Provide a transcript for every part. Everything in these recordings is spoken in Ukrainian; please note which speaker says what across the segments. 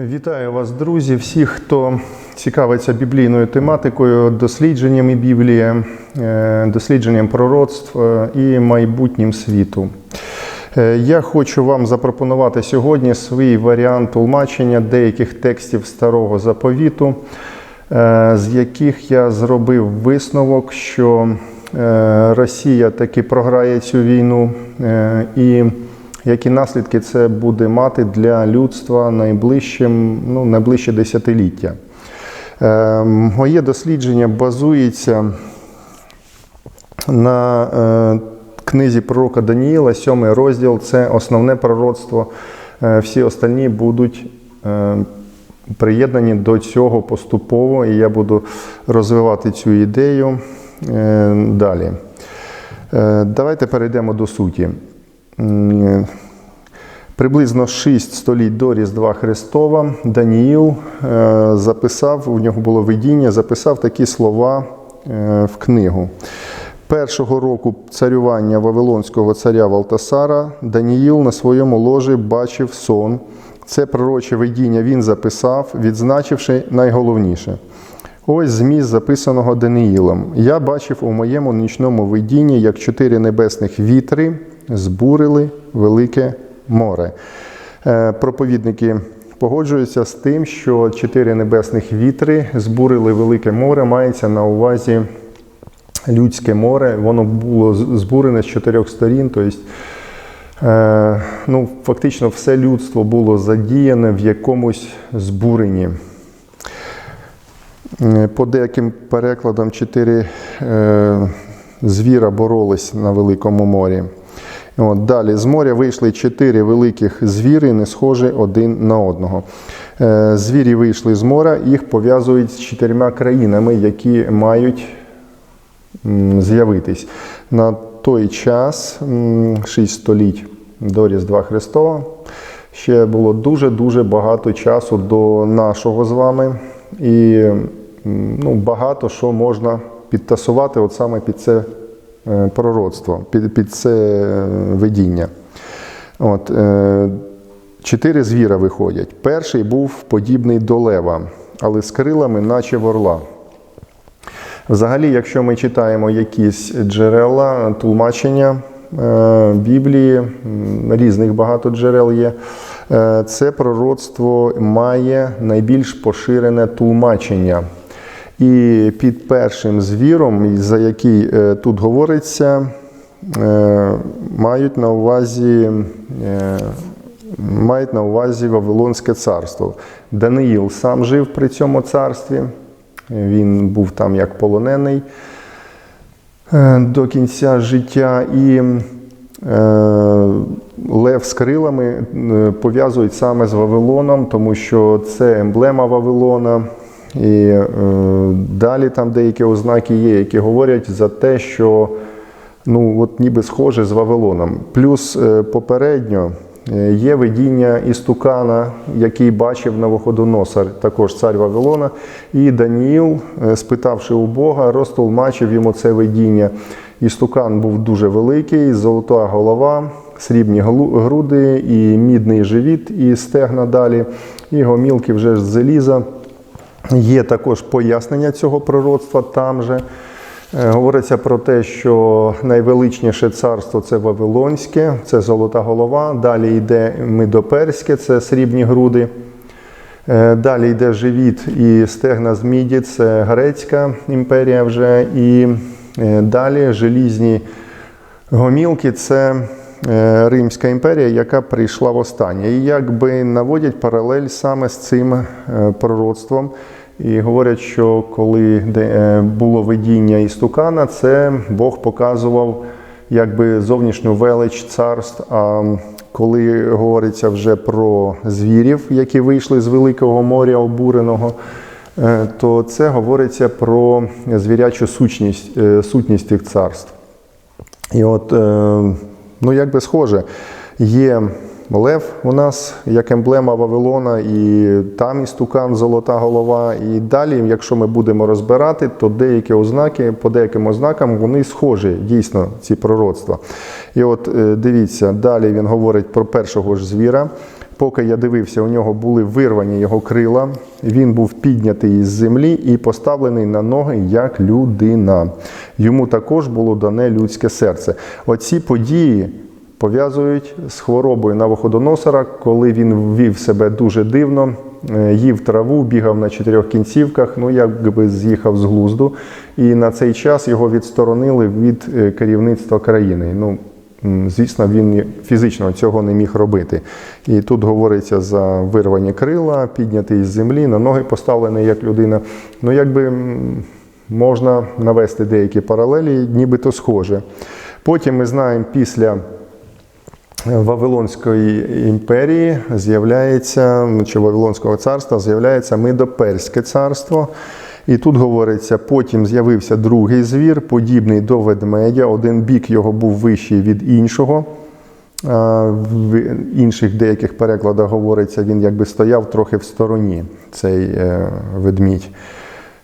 Speaker 1: Вітаю вас, друзі, всіх, хто цікавиться біблійною тематикою, дослідженнями Біблії, е, дослідженням пророцтв е, і майбутнім світу. Е, Я хочу вам запропонувати сьогодні свій варіант тлумачення деяких текстів старого заповіту, з яких я зробив висновок, що Росія таки програє цю війну і які наслідки це буде мати для людства найближчим, ну, найближче десятиліття. Е, моє дослідження базується на е, книзі пророка Даніїла, сьомий розділ це основне пророцтво. Е, всі остальні будуть е, приєднані до цього поступово, і я буду розвивати цю ідею е, далі. Е, давайте перейдемо до суті. Приблизно 6 століть до Різдва Христова Даніїл е, записав, у нього було видіння, записав такі слова е, в книгу. Першого року царювання Вавилонського царя Валтасара Даніїл на своєму ложі бачив сон. Це пророче видіння він записав, відзначивши найголовніше. Ось зміст записаного Даниїлом. Я бачив у моєму нічному видінні, як чотири небесних вітри збурили велике море. Е, Проповідники погоджуються з тим, що чотири небесних вітри збурили велике море, мається на увазі людське море. Воно було збурене з чотирьох сторін. Тобто, ну, фактично все людство було задіяне в якомусь збуренні. Е, По деяким перекладам чотири звіра боролись на Великому морі. От, далі з моря вийшли чотири великих звіри, не схожі один на одного. Е, звірі вийшли з моря, їх пов'язують з чотирма країнами, які мають з'явитись. На той час, 6 століть до Різдва Христова, ще було дуже-дуже багато часу до нашого з вами. І ну, багато що можна підтасувати от саме під це пророцтво, під, під це е, видіння. От, е, чотири звіра виходять. Перший був подібний до лева, але з крилами, наче в орла. Взагалі, якщо ми читаємо якісь джерела, тлумачення е, Біблії, різних багато джерел є, е, це пророцтво має найбільш поширене тлумачення. І під першим звіром, за який е, тут говориться, е, мають на увазі. е, Мають на увазі Вавилонське царство. Даниїл сам жив при цьому царстві. Він був там як полонений до кінця життя. І Лев з крилами пов'язують саме з Вавилоном, тому що це емблема Вавилона. І е, далі там деякі ознаки є, які говорять за те, що ну, от ніби схоже з Вавилоном. Плюс е, попередньо е, є видіння Істукана, який бачив Навуходоносор, також цар Вавилона. І Даніїл, е, спитавши у Бога, розтолмачив йому це видіння. Істукан був дуже великий, золота голова, срібні груди і мідний живіт, і стегна далі, і гомілки вже з заліза. Є також пояснення цього пророцтва там же. Е, Говориться про те, що найвеличніше царство це Вавилонське, це золота голова. Далі йде Медоперське, це срібні груди. Е, Далі йде живіт і стегна з міді, це Грецька імперія вже. І е, далі желізні гомілки це Римська імперія, яка прийшла в останнє. І якби наводять паралель саме з цим е, пророцтвом. І говорять, що коли е, було видіння Істукана, це Бог показував якби зовнішню велич царств. А коли говориться вже про звірів, які вийшли з Великого моря обуреного, е, то це говориться про звірячу сутність, е, сутність тих царств. І от, е, ну якби схоже, є лев у нас як емблема Вавилона, і там істукан, золота голова. І далі, якщо ми будемо розбирати, то деякі ознаки, по деяким ознакам вони схожі, дійсно, ці пророцтва. І от е, дивіться, далі він говорить про першого ж звіра. Поки я дивився, у нього були вирвані його крила. Він був піднятий із землі і поставлений на ноги як людина. Йому також було дане людське серце. Оці події пов'язують з хворобою Навуходоносора, коли він вів себе дуже дивно, е, їв траву, бігав на чотирьох кінцівках, ну якби з'їхав з глузду. І на цей час його відсторонили від е, керівництва країни. Ну, звісно, він фізично цього не міг робити. І тут говориться за вирвані крила, піднятий із землі, на ноги поставлений як людина. Ну, якби можна навести деякі паралелі, нібито схоже. Потім ми знаємо після. Вавилонської імперії з'являється, ну, чи Вавилонського царства з'являється Мидоперське царство. І тут говориться, потім з'явився другий звір, подібний до ведмедя. Один бік його був вищий від іншого. В інших деяких перекладах говориться, він якби стояв трохи в стороні, цей е, ведмідь.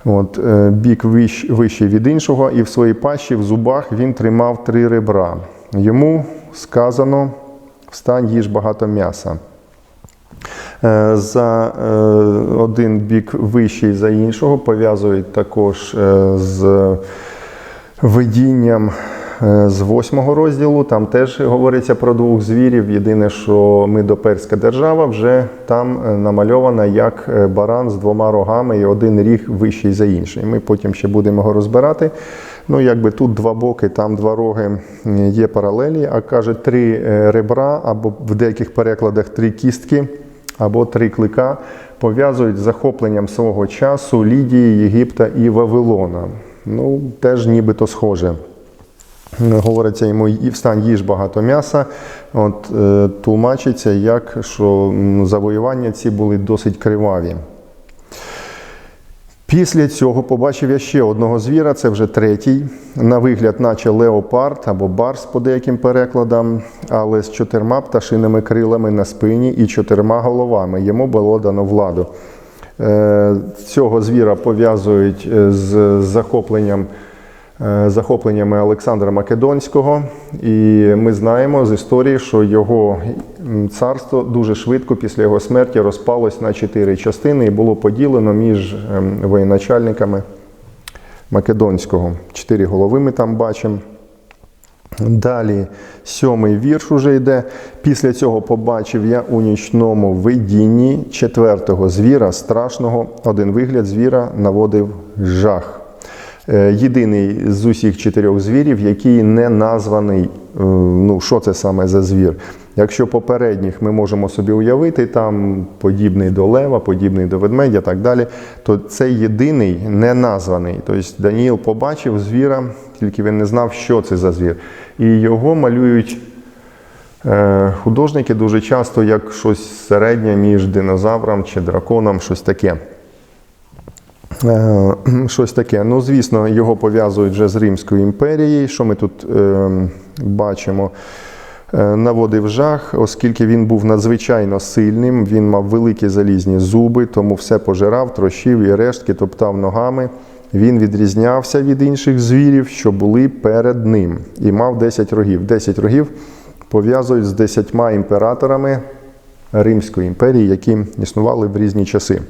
Speaker 1: От, е, бік вищ, вищий від іншого, і в своїй пащі в зубах він тримав три ребра. Йому сказано: встань, їж багато м'яса. Е, За е, один бік вищий за іншого пов'язують також е, з видінням з восьмого розділу. Там теж говориться про двох звірів. Єдине, що Мидоперська держава вже там намальована як баран з двома рогами і один ріг вищий за інший. Ми потім ще будемо його розбирати. Ну, якби тут два боки, там два роги є паралелі, а каже, три ребра або в деяких перекладах три кістки або три клика пов'язують з захопленням свого часу Лідії, Єгипта і Вавилона. Ну, теж нібито схоже. Говориться йому, і встань їж багато м'яса. От е, тлумачиться, як що завоювання ці були досить криваві. Після цього побачив я ще одного звіра, це вже третій. На вигляд, наче леопард або барс по деяким перекладам, але з чотирма пташиними крилами на спині і чотирма головами. Йому було дано владу. Е, Цього звіра пов'язують е, з захопленням. Е, Захопленнями Олександра Македонського, і ми знаємо з історії, що його царство дуже швидко після його смерті розпалось на чотири частини і було поділено між ем, воєначальниками Македонського. Чотири голови ми там бачимо. Далі сьомий вірш уже йде. Після цього побачив я у нічному видінні четвертого звіра, страшного, один вигляд звіра наводив жах. Е, Єдиний з усіх чотирьох звірів, який не названий, е, ну що це саме за звір. Якщо попередніх ми можемо собі уявити, там подібний до лева, подібний до ведмедя, так далі, то цей єдиний не названий. Тобто Даніїл побачив звіра, тільки він не знав, що це за звір. І його малюють е, художники дуже часто як щось середнє між динозавром чи драконом, щось таке. Е, Щось таке. Ну, звісно, його пов'язують вже з Римською імперією. Що ми тут е, бачимо? Е, Наводив жах, оскільки він був надзвичайно сильним, він мав великі залізні зуби, тому все пожирав, трощив і рештки топтав ногами. Він відрізнявся від інших звірів, що були перед ним, і мав 10 рогів. 10 рогів пов'язують з 10 імператорами Римської імперії, які існували в різні часи.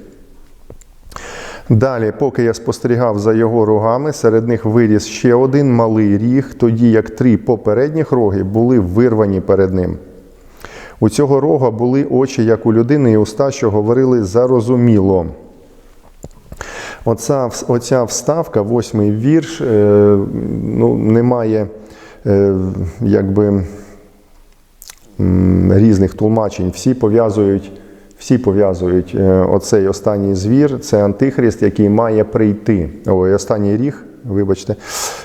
Speaker 1: Далі, поки я спостерігав за його рогами, серед них виріс ще один малий ріг, тоді як три попередніх роги були вирвані перед ним. У цього рога були очі, як у людини, і уста, що говорили зарозуміло. Оця, оця вставка, восьмий вірш, е, ну, немає е, якби, різних тлумачень. Всі пов'язують всі пов'язують е, оцей останній звір, це антихрист, який має прийти. Ой, останній ріг, вибачте,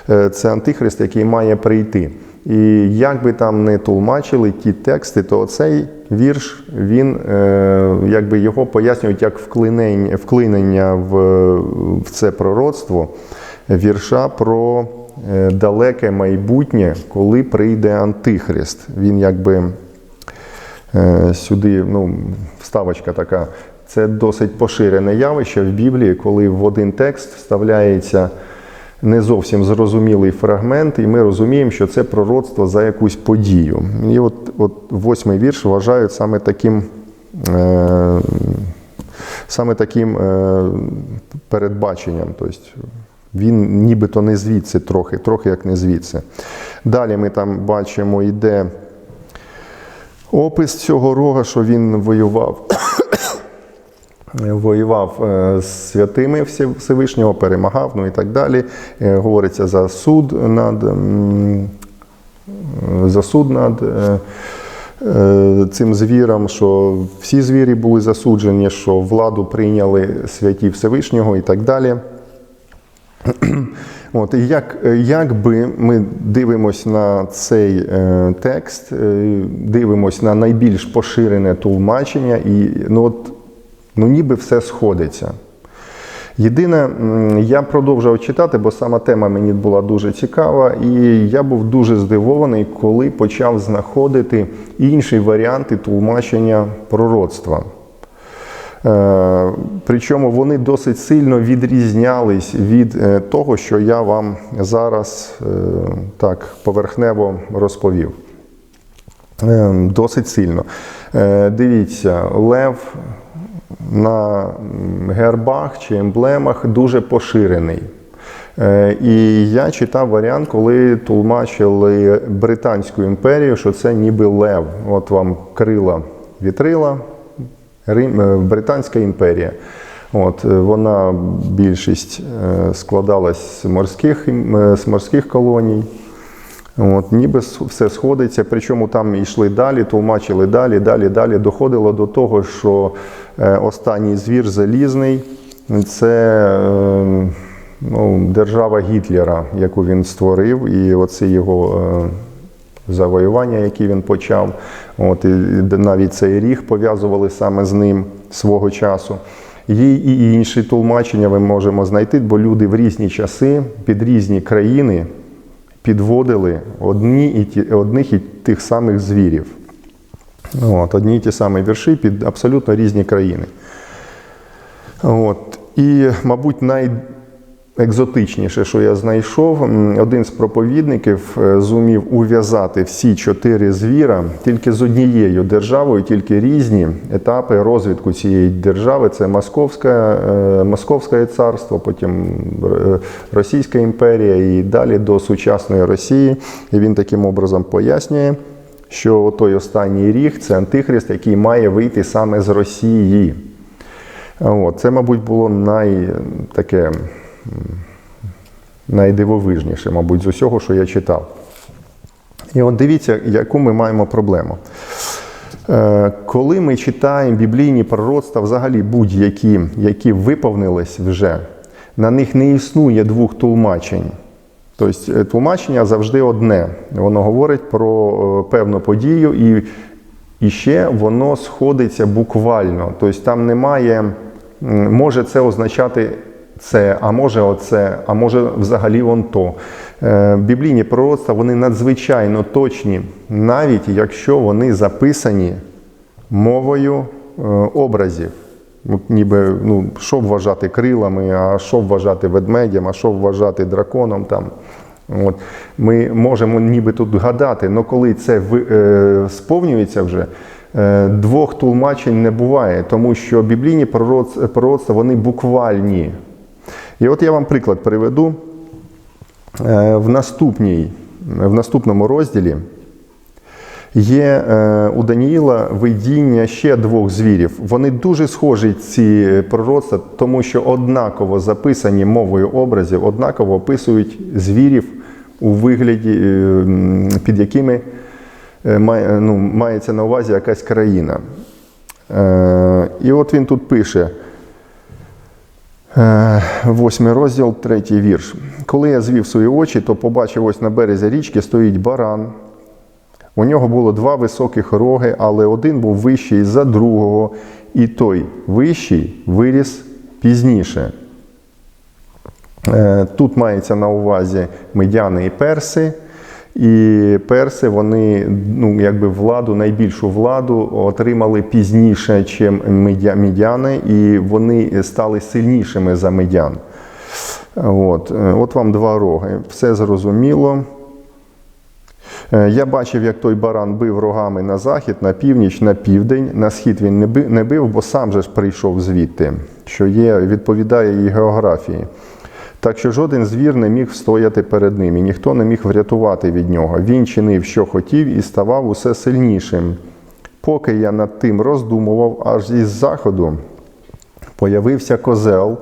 Speaker 1: е, це антихрист, який має прийти. І як би там не тлумачили ті тексти, то цей вірш, він е, якби його пояснюють як вклинення, вклинення в, в це пророцтво вірша про далеке майбутнє, коли прийде антихрист. Він якби сюди ну, вставочка така. Це досить поширене явище в Біблії, коли в один текст вставляється не зовсім зрозумілий фрагмент, і ми розуміємо, що це пророцтво за якусь подію. І от, от восьмий вірш вважають саме таким е, саме таким е, передбаченням. Тобто він нібито не звідси трохи, трохи як не звідси. Далі ми там бачимо, йде опис цього рога, що він воював. Воював е, з святими Всевишнього, перемагав, ну і так далі. Е, Говориться за суд над за суд над е, е, цим звіром, що всі звірі були засуджені, що владу прийняли святі Всевишнього і так далі. От, і як, як би ми дивимося на цей е, текст, е, дивимося на найбільш поширене тлумачення, і ну, от, ну, ніби все сходиться. Єдине, я продовжував читати, бо сама тема мені була дуже цікава, і я був дуже здивований, коли почав знаходити інші варіанти тлумачення пророцтва. Е, Причому вони досить сильно відрізнялись від е, того, що я вам зараз е, так поверхнево розповів. Досить сильно. Дивіться, лев на гербах чи емблемах дуже поширений. І я читав варіант, коли тлумачили Британську імперію, що це ніби лев. От вам крила вітрила, Рим, е, Британська імперія. От, е, вона більшість е, складалась з морських, з морських колоній. От, ніби все сходиться, причому там йшли далі, тлумачили далі, далі, далі. Доходило до того, що останній звір залізний це ну, держава Гітлера, яку він створив, і оце його завоювання, які він почав. От, і навіть цей ріг пов'язували саме з ним свого часу. Є і інші тлумачення ми можемо знайти, бо люди в різні часи під різні країни підводили одні і ті, одних і тих самих звірів. От, одні і ті самі вірші під абсолютно різні країни. От. І, мабуть, найекзотичніше, що я знайшов, один з проповідників е, зумів ув'язати всі чотири звіра тільки з однією державою, тільки різні етапи розвитку цієї держави. Це Московське, Московське царство, потім е, Російська імперія і далі до сучасної Росії. І він таким образом пояснює, що той останній ріг це антихрист, який має вийти саме з Росії. От, це, мабуть, було най, таке, найдивовижніше, мабуть, з усього, що я читав. І от дивіться, яку ми маємо проблему. Е, Коли ми читаємо біблійні пророцтва, взагалі будь-які, які виповнились вже, на них не існує двох тлумачень. Тобто е, тлумачення завжди одне. Воно говорить про е, певну подію, і, і ще воно сходиться буквально. Тобто там немає, може це означати це, а може оце, а може взагалі вон то. Е, Біблійні пророцтва вони надзвичайно точні, навіть якщо вони записані мовою е, образів. От ніби, ну, що вважати крилами, а що вважати ведмедям, а що вважати драконом. Там. От. Ми можемо ніби тут гадати, але коли це е, сповнюється вже, е, двох тлумачень не буває, тому що біблійні пророц- пророцтва вони буквальні. І от я вам приклад приведу. Е, В, наступній, в наступному розділі є е, у Даніїла видіння ще двох звірів. Вони дуже схожі, ці пророцтва, тому що однаково записані мовою образів, однаково описують звірів у вигляді, е, під якими ну, мається на увазі якась країна. І от він тут пише. Е, Восьмий розділ, третій вірш. Коли я звів свої очі, то побачив ось на березі річки стоїть баран. У нього було два високих роги, але один був вищий за другого, і той вищий виріс пізніше. Е, Тут мається на увазі медяни і перси. І перси вони ну, якби владу, найбільшу владу отримали пізніше, ніж медяни, і вони стали сильнішими за медян. От, Е, от вам два роги. Все зрозуміло. Е, Я бачив, як той баран бив рогами на захід, на північ, на південь. На схід він не бив, не бив, бо сам же ж прийшов звідти, що є, відповідає її географії. Так що жоден звір не міг встояти перед ним, і ніхто не міг врятувати від нього. Він чинив, що хотів, і ставав усе сильнішим. Поки я над тим роздумував, аж із заходу появився козел,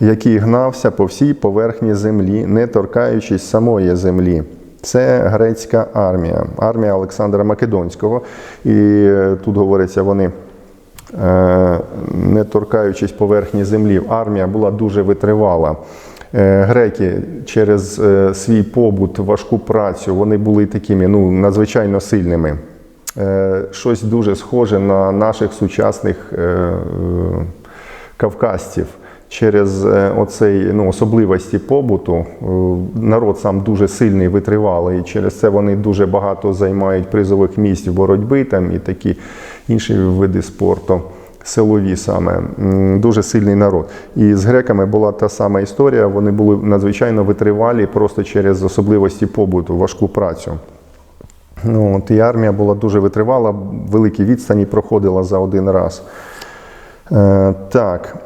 Speaker 1: який гнався по всій поверхні землі, не торкаючись самої землі. Це грецька армія, армія Олександра Македонського. І е, тут говориться, вони е, не торкаючись поверхні землі, армія була дуже витривала. Е, Греки через е, свій побут, важку працю, вони були такими ну, надзвичайно сильними. Е, Щось дуже схоже на наших сучасних кавказців. Через оцей ну, особливості побуту народ сам дуже сильний, витривалий. І через це вони дуже багато займають призових місць в боротьбі там і такі інші види спорту, силові саме. Дуже сильний народ. І з греками була та сама історія. Вони були надзвичайно витривалі просто через особливості побуту, важку працю. Ну, от, і армія була дуже витривала, великі відстані проходила за один раз. Е, так.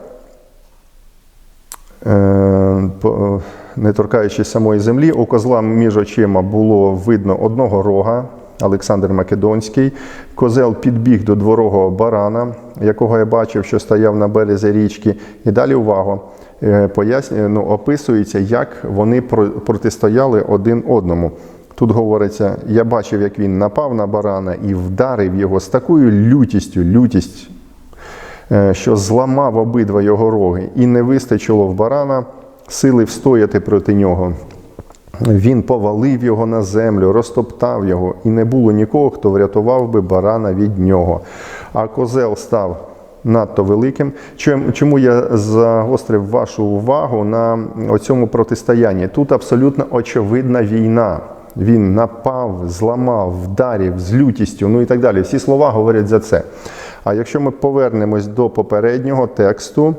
Speaker 1: Е, по- не торкаючись самої землі, у козла між очима було видно одного рога, Олександр Македонський. Козел підбіг до дворогого барана, якого я бачив, що стояв на березі річки. І далі увагу. Е, Пояснює, ну, описується, як вони протистояли один одному. Тут говориться, я бачив, як він напав на барана і вдарив його з такою лютістю, лютість е, що зламав обидва його роги, і не вистачило в барана сили встояти проти нього. Він повалив його на землю, розтоптав його, і не було нікого, хто врятував би барана від нього. А козел став надто великим. Чом- Чому я загострив вашу увагу на цьому протистоянні? Тут абсолютно очевидна війна. Він напав, зламав, вдарив з лютістю, ну і так далі. Всі слова говорять за це. А якщо ми повернемось до попереднього тексту,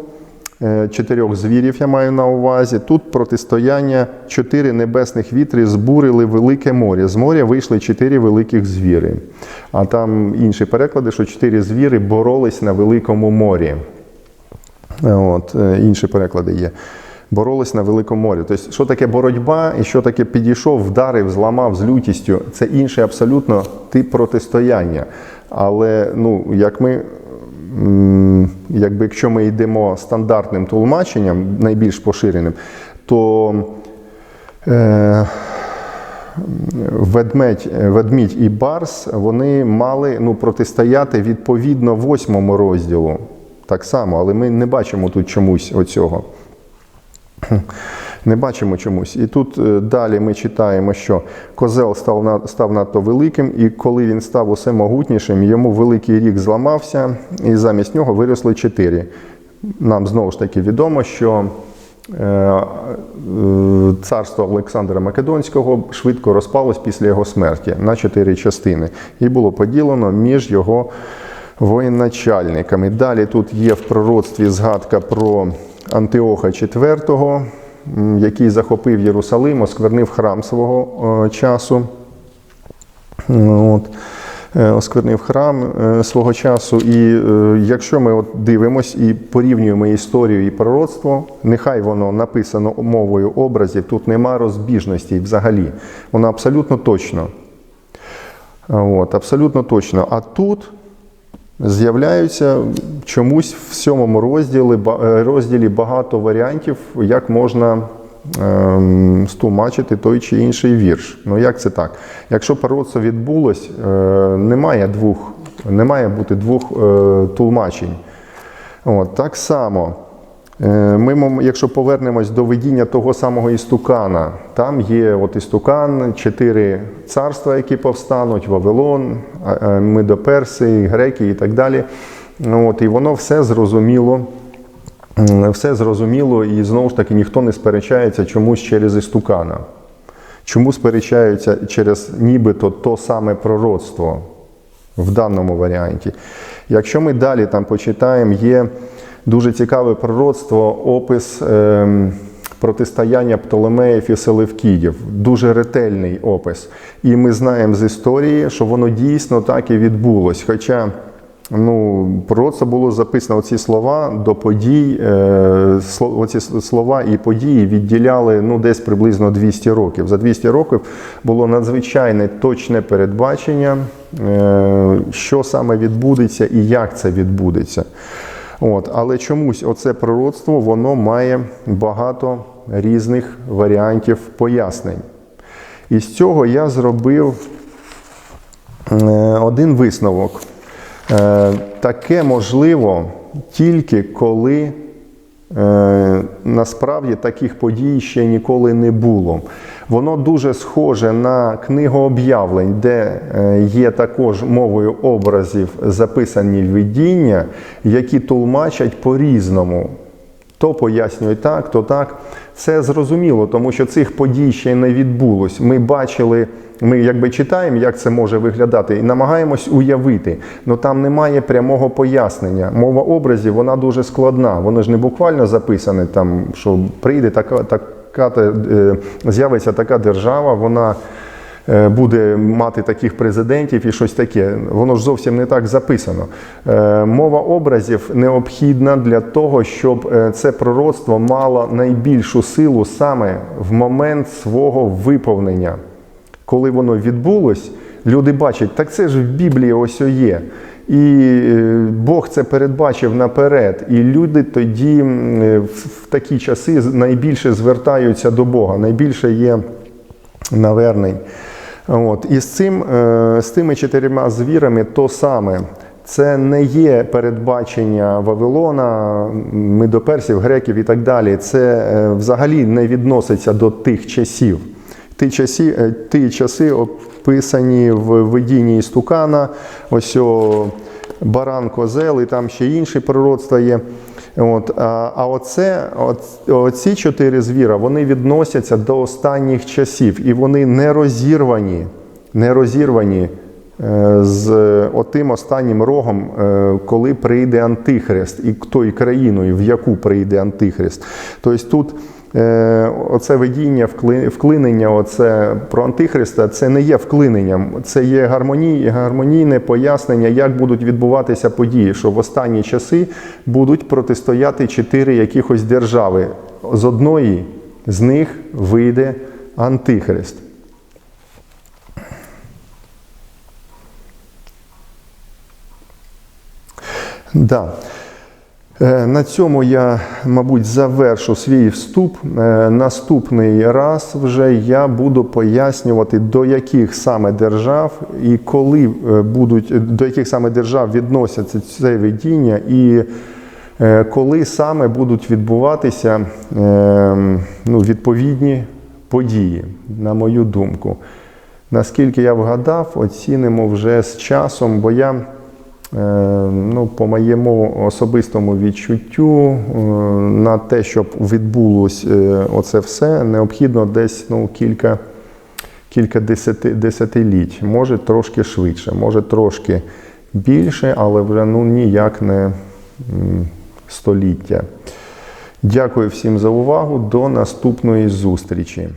Speaker 1: чотирьох звірів я маю на увазі, тут протистояння чотири небесних вітри збурили велике море. З моря вийшли чотири великих звіри. А там інші переклади, що чотири звіри боролись на великому морі. От, е, інші переклади є. Боролись на Великому морі. Тобто, що таке боротьба і що таке підійшов, вдарив, зламав з лютістю, це інший абсолютно тип протистояння. Але ну, як ми, якби, якщо ми йдемо стандартним тлумаченням, найбільш поширеним, то е, ведмедь, ведмідь і барс вони мали ну, протистояти відповідно восьмому розділу. Так само, але ми не бачимо тут чомусь оцього. Не бачимо чомусь. І тут е, далі ми читаємо, що козел став, став надто великим, і коли він став усе могутнішим, йому великий рік зламався, і замість нього виросли чотири. Нам знову ж таки відомо, що е, е, царство Олександра Македонського швидко розпалось після його смерті на чотири частини і було поділено між його воєначальниками. Далі тут є в пророцтві згадка про Антиоха IV, який захопив Єрусалим, осквернив храм свого е, часу. От. Е, Осквернив храм е, свого часу. І якщо ми от дивимось і порівнюємо історію і пророцтво, нехай воно написано мовою образів, тут нема розбіжностей взагалі. Воно абсолютно точно. От, абсолютно точно. А тут з'являються чомусь в сьомому розділі, е, розділі багато варіантів, як можна ем, стумачити той чи інший вірш. Ну як це так? Якщо пророцтво відбулось, е, немає двох, не має бути двох е, тлумачень. От, так само. Е, Ми, якщо повернемось до видіння того самого істукана, там є от істукан, чотири царства, які повстануть: Вавилон, е, Медоперси, греки і так далі. Ну, От, і воно все зрозуміло. Все зрозуміло, і знову ж таки ніхто не сперечається чомусь через істукана. Чому сперечаються через нібито то саме пророцтво в даному варіанті? Якщо ми далі там почитаємо, є дуже цікаве пророцтво, опис ем, протистояння Птолемеїв і Селевкідів. Дуже ретельний опис. І ми знаємо з історії, що воно дійсно так і відбулось. Хоча ну, пророцтво було записано оці слова до подій, е, оці слова і події відділяли ну, десь приблизно 200 років. За 200 років було надзвичайне точне передбачення, е, що саме відбудеться і як це відбудеться. От, але чомусь оце пророцтво воно має багато різних варіантів пояснень. І з цього я зробив е, один висновок. Е, Таке можливо тільки коли е, насправді таких подій ще ніколи не було. Воно дуже схоже на книгу об'явлень, де е, є також мовою образів записані видіння, які тлумачать по-різному. То пояснює так, то так. Це зрозуміло, тому що цих подій ще не відбулось. Ми бачили, ми якби читаємо, як це може виглядати, і намагаємось уявити. але там немає прямого пояснення. Мова образів вона дуже складна. Воно ж не буквально записане, там, що прийде така, така е, з'явиться така держава, вона е, буде мати таких президентів і щось таке. Воно ж зовсім не так записано. Е, Мова образів необхідна для того, щоб це пророцтво мало найбільшу силу саме в момент свого виповнення. Коли воно відбулось, люди бачать, так це ж в Біблії ось є. І е, Бог це передбачив наперед. І люди тоді е, в такі часи найбільше звертаються до Бога, найбільше є навернень. От. І з, цим, е, з тими чотирма звірами то саме. Це не є передбачення Вавилона, медоперсів, греків і так далі. Це взагалі не відноситься до тих часів. Ті часи, ті часи описані в видінні Істукана, ось о, баран козел, і там ще інші пророцтва є. От, а, а оце, от, оці чотири звіра вони відносяться до останніх часів, і вони не розірвані, не розірвані е, з отим останнім рогом, е, коли прийде Антихрист, і тою країною, в яку прийде Антихрист. Тобто тут оце видіння, вклинення оце про Антихриста, це не є вклиненням, це є гармоній, гармонійне пояснення, як будуть відбуватися події, що в останні часи будуть протистояти чотири якихось держави. З одної з них вийде Антихрист. Да. Е, На цьому я, мабуть, завершу свій вступ. Е, Наступний раз вже я буду пояснювати, до яких саме держав і коли е, будуть, до яких саме держав відносяться це видіння, і коли саме будуть відбуватися ну, відповідні події, на мою думку. Наскільки я вгадав, оцінимо вже з часом, бо я. Е, Ну, по моєму особистому відчуттю е, на те, щоб відбулось е, оце все, необхідно десь ну, кілька, кілька десяти, десятиліть, може трошки швидше, може трошки більше, але вже ну, ніяк не століття. Дякую всім за увагу. До наступної зустрічі.